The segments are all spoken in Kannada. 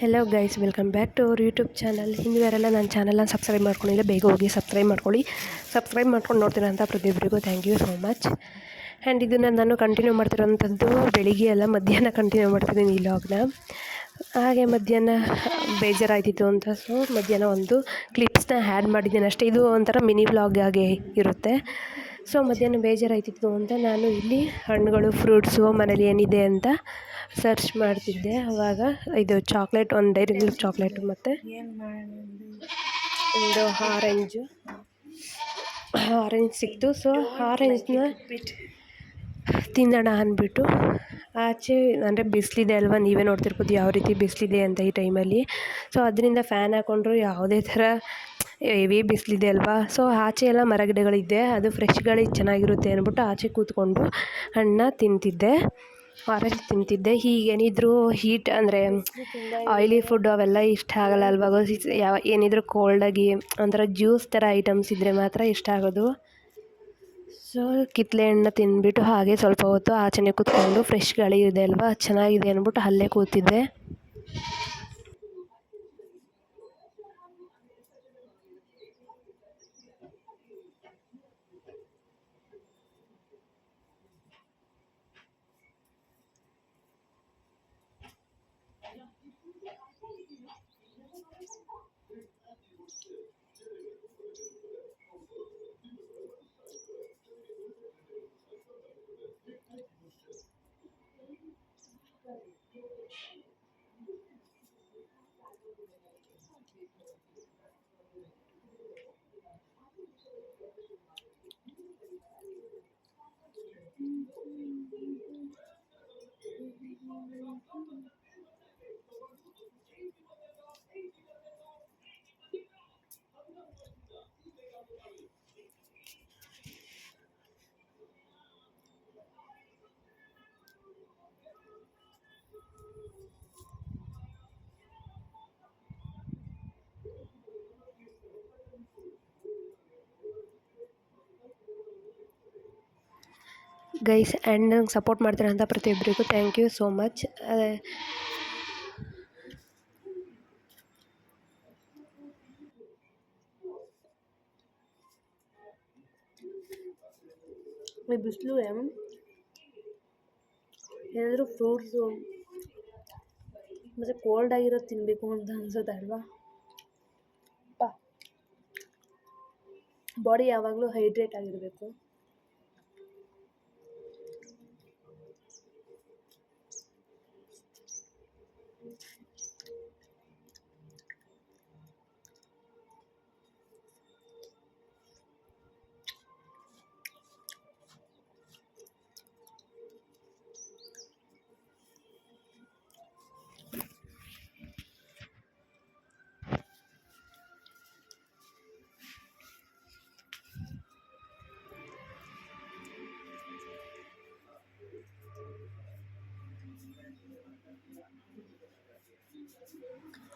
Hello guys welcome back to our YouTube channel ಹಿಂದಿವರೆಲ್ಲ ನನ್ನ ಚಾನಲ್ನ ಸಬ್ಸ್ಕ್ರೈಬ್ ಮಾಡ್ಕೊಂಡಿಲ್ಲ ಬೇಗ ಹೋಗಿ ಸಬ್ಸ್ಕ್ರೈಬ್ ಮಾಡ್ಕೊಳ್ಳಿ. ಸಬ್ಸ್ಕ್ರೈಬ್ ಮಾಡ್ಕೊಂಡು ನೋಡ್ತೀರಂತ ಪ್ರತಿಯೊಬ್ಬರಿಗೂ thank you so much and ಇದನ್ನು ನಾನು ಕಂಟಿನ್ಯೂ ಮಾಡ್ತಿರೋಂಥದ್ದು ಬೆಳಿಗ್ಗೆ ಎಲ್ಲ ಮಧ್ಯಾಹ್ನ ಕಂಟಿನ್ಯೂ ಮಾಡ್ತಿದ್ದೀನಿ ಈ ಲಾಗ್ನ ಹಾಗೆ ಮಧ್ಯಾಹ್ನ ಬೇಜಾರಾಯ್ತಿತ್ತು ಅಂತ ಸೊ ಮಧ್ಯಾಹ್ನ ಒಂದು ಕ್ಲಿಪ್ಸ್ನ ಆ್ಯಡ್ ಮಾಡಿದ್ದೀನಿ ಅಷ್ಟೇ. ಇದು ಒಂಥರ ಮಿನಿ ವ್ಲಾಗ್ ಆಗಿ ಇರುತ್ತೆ. ಸೊ ಮಧ್ಯಾಹ್ನ ಬೇಜಾರಾಯ್ತಿತ್ತು ಅಂತ ನಾನು ಇಲ್ಲಿ ಹಣ್ಣುಗಳು ಫ್ರೂಟ್ಸು ಮನೇಲಿ ಏನಿದೆ ಅಂತ ಸರ್ಚ್ ಮಾಡ್ತಿದ್ದೆ. ಆವಾಗ ಇದು ಚಾಕ್ಲೇಟ್ ಒಂದು ಡೈರಿ ಮಿಲ್ಕ್ ಚಾಕ್ಲೇಟು ಮತ್ತು ಒಂದು ಆರೆಂಜು ಆರೆಂಜ್ ಸಿಕ್ತು. ಸೊ ಆರೆಂಜ್ನ ತಿನ್ನೋಣ ಅಂದ್ಬಿಟ್ಟು ಆಚೆ ಅಂದರೆ ಬಿಸಿಲಿದೆ ಅಲ್ವಾ? ನೀವೇ ನೋಡ್ತಿರ್ಬೋದು ಯಾವ ರೀತಿ ಬಿಸಿಲಿದೆ ಅಂತ ಈ ಟೈಮಲ್ಲಿ ಸೊ ಅದರಿಂದ ಫ್ಯಾನ್ ಹಾಕ್ಕೊಂಡ್ರು ಯಾವುದೇ ಥರ ಹೆವಿ ಬಿಸಿಲಿದೆ ಅಲ್ವಾ? ಸೊ ಆಚೆ ಎಲ್ಲ ಮರಗಿಡಗಳಿದೆ. ಅದು ಫ್ರೆಶ್ ಗಾಳಿ ಚೆನ್ನಾಗಿರುತ್ತೆ ಅಂದ್ಬಿಟ್ಟು ಆಚೆ ಕೂತ್ಕೊಂಡು ಹಣ್ಣ ತಿಂತಿದ್ದೆ. ಆರೆಂಜ್ ತಿಂತಿದ್ದೆ. ಹೀಗೇನಿದ್ರು ಹೀಟ್ ಅಂದರೆ ಆಯಿಲಿ ಫುಡ್ ಅವೆಲ್ಲ ಇಷ್ಟ ಆಗಲ್ಲ ಅಲ್ವಾ? ಯಾವ ಏನಿದ್ರು ಕೋಲ್ಡಾಗಿ ಒಂಥರ ಜ್ಯೂಸ್ ಥರ ಐಟಮ್ಸ್ ಇದ್ದರೆ ಮಾತ್ರ ಇಷ್ಟ ಆಗೋದು. ಸೊ ಕಿತ್ತಳೆ ಹಣ್ಣು ತಿಂದ್ಬಿಟ್ಟು ಹಾಗೆ ಸ್ವಲ್ಪ ಹೊತ್ತು ಆಚೆನೆ ಕೂತ್ಕೊಂಡು ಫ್ರೆಶ್ ಗಾಳಿ ಇದೆ ಅಲ್ವಾ? ಚೆನ್ನಾಗಿದೆ ಅಂದ್ಬಿಟ್ಟು ಅಲ್ಲೇ ಕೂತಿದ್ದೆ. Thank you. ಗೈಸ್ ಆ್ಯಂಡ್ ನಂಗೆ ಸಪೋರ್ಟ್ ಮಾಡ್ತೀರಂತ ಪ್ರತಿಯೊಬ್ಬರಿಗೂ ಥ್ಯಾಂಕ್ ಯು ಸೋ ಮಚ್ ಬಿಸಿಲು ಏನಾದರೂ ಫ್ರೂಟ್ಸು ಮತ್ತು ಕೋಲ್ಡ್ ಆಗಿರೋದು ತಿನ್ನಬೇಕು ಅಂತ ಅನ್ಸುತ್ತೆ ಅಲ್ವಾ? ಬಾಡಿ ಯಾವಾಗಲೂ ಹೈಡ್ರೇಟ್ ಆಗಿರಬೇಕು.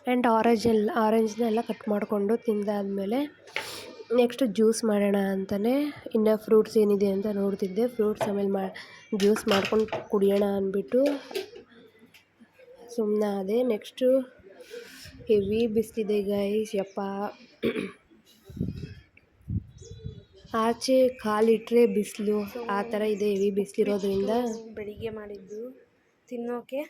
ಆ್ಯಂಡ್ ಆರೆಂಜಲ್ಲಿ ಆರೆಂಜ್ನೆಲ್ಲ ಕಟ್ ಮಾಡಿಕೊಂಡು ತಿಂದಾದಮೇಲೆ ನೆಕ್ಸ್ಟ್ ಜ್ಯೂಸ್ ಮಾಡೋಣ ಅಂತಲೇ ಇನ್ನು ಫ್ರೂಟ್ಸ್ ಏನಿದೆ ಅಂತ ನೋಡ್ತಿದ್ದೆ. ಫ್ರೂಟ್ಸ್ ಆಮೇಲೆ ಮಾ, ಜ್ಯೂಸ್ ಮಾಡ್ಕೊಂಡು ಕುಡಿಯೋಣ ಅಂದ್ಬಿಟ್ಟು ಸುಮ್ಮನೆ ಅದೇ ನೆಕ್ಸ್ಟು ಹೆವಿ ಬಿಸಿಲಿದೆ ಗೈಸ್, ಯಪ್ಪ. ಆಚೆ ಕಾಲಿಟ್ಟರೆ ಬಿಸಿಲು, ಆ ಥರ ಇದೆ, ಹೆವಿ ಬಿಸಿಲಿರೋದ್ರಿಂದ. ಬೆಳಿಗ್ಗೆ ಮಾಡಿದ್ದು ತಿನ್ನೋಕೆ.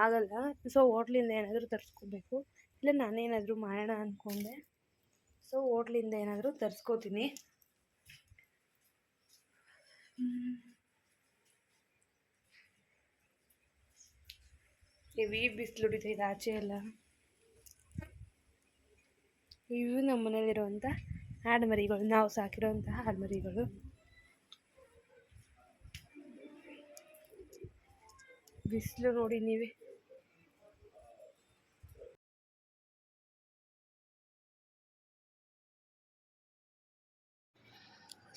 ಆಗಲ್ಲ. ಸೊ ಹೋಟ್ಲಿಂದ ಏನಾದರೂ ತರಿಸ್ಕೋಬೇಕು. ಇಲ್ಲ ನಾನೇನಾದರೂ ಮಾಡೋಣ ಅಂದ್ಕೊಂಡೆ ಸೊ ಹೋಟ್ಲಿಂದ ಏನಾದರೂ ತರಿಸ್ಕೋತೀನಿ. ಹೆವಿ ಬಿಸಿಲು ಹೊಡಿತೈತೆ ಆಚೆ ಎಲ್ಲ. ಇವು ನಮ್ಮ ಮನೇಲಿರುವಂಥ ಆಡುಮರಿಗಳು ನಾವು ಸಾಕಿರೋಂಥ ಆಡುಮರಿಗಳು ಬಿಸಿಲು ನೋಡಿ ನೀವೇ.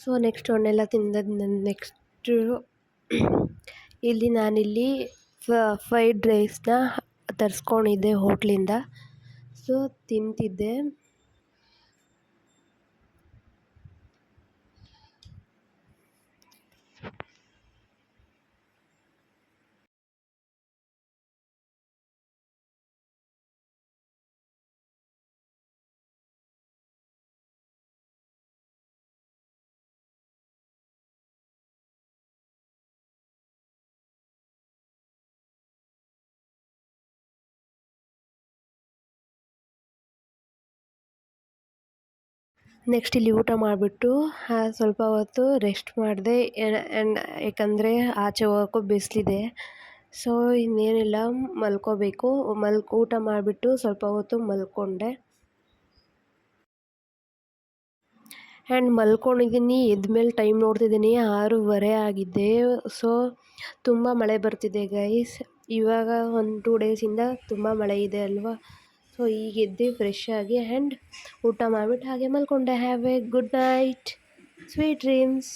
ಸೊ ನೆಕ್ಸ್ಟ್ ಹಣ್ಣೆಲ್ಲ ತಿಂದದ್ದು ನೆಕ್ಸ್ಟು ಇಲ್ಲಿ ನಾನಿಲ್ಲಿ ಫ್ರೈಡ್ ರೈಸ್ನ ತರಿಸ್ಕೊಂಡಿದ್ದೆ ಹೋಟ್ಲಿಂದ. ಸೊ ತಿಂತಿದ್ದೆ. ನೆಕ್ಸ್ಟ್ ಇಲ್ಲಿ ಊಟ ಮಾಡಿಬಿಟ್ಟು ಸ್ವಲ್ಪ ಹೊತ್ತು ರೆಸ್ಟ್ ಮಾಡಿದೆ. ಯಾಕಂದರೆ ಆಚೆ ಹೋಗೋಕ್ಕೂ ಬಿಸಿಲಿದೆ. ಸೊ ಇನ್ನೇನಿಲ್ಲ, ಮಲ್ಕೋಬೇಕು. ಮಲ್ ಊಟ ಮಾಡಿಬಿಟ್ಟು ಸ್ವಲ್ಪ ಹೊತ್ತು ಮಲ್ಕೊಂಡೆ. And ಮಲ್ಕೊಂಡಿದ್ದೀನಿ, ಎದ್ಮೇಲೆ time ನೋಡ್ತಿದ್ದೀನಿ. ಆರೂವರೆ ಆಗಿದೆ ಸೊ ತುಂಬ ಮಳೆ ಬರ್ತಿದೆ ಗೈಸ್ ಇವಾಗ ಒಂದು ಟೂ ಡೇಸಿಂದ ತುಂಬ ಮಳೆ ಇದೆ ಅಲ್ವಾ? ಸೊ ಈಗ ಎದ್ದು ಫ್ರೆಶ್ ಆಗಿ ಆ್ಯಂಡ್ ಊಟ ಮಾಡಿಬಿಟ್ಟು ಹಾಗೆ ಮಲ್ಕೊಂಡೆ. Have a good night sweet dreams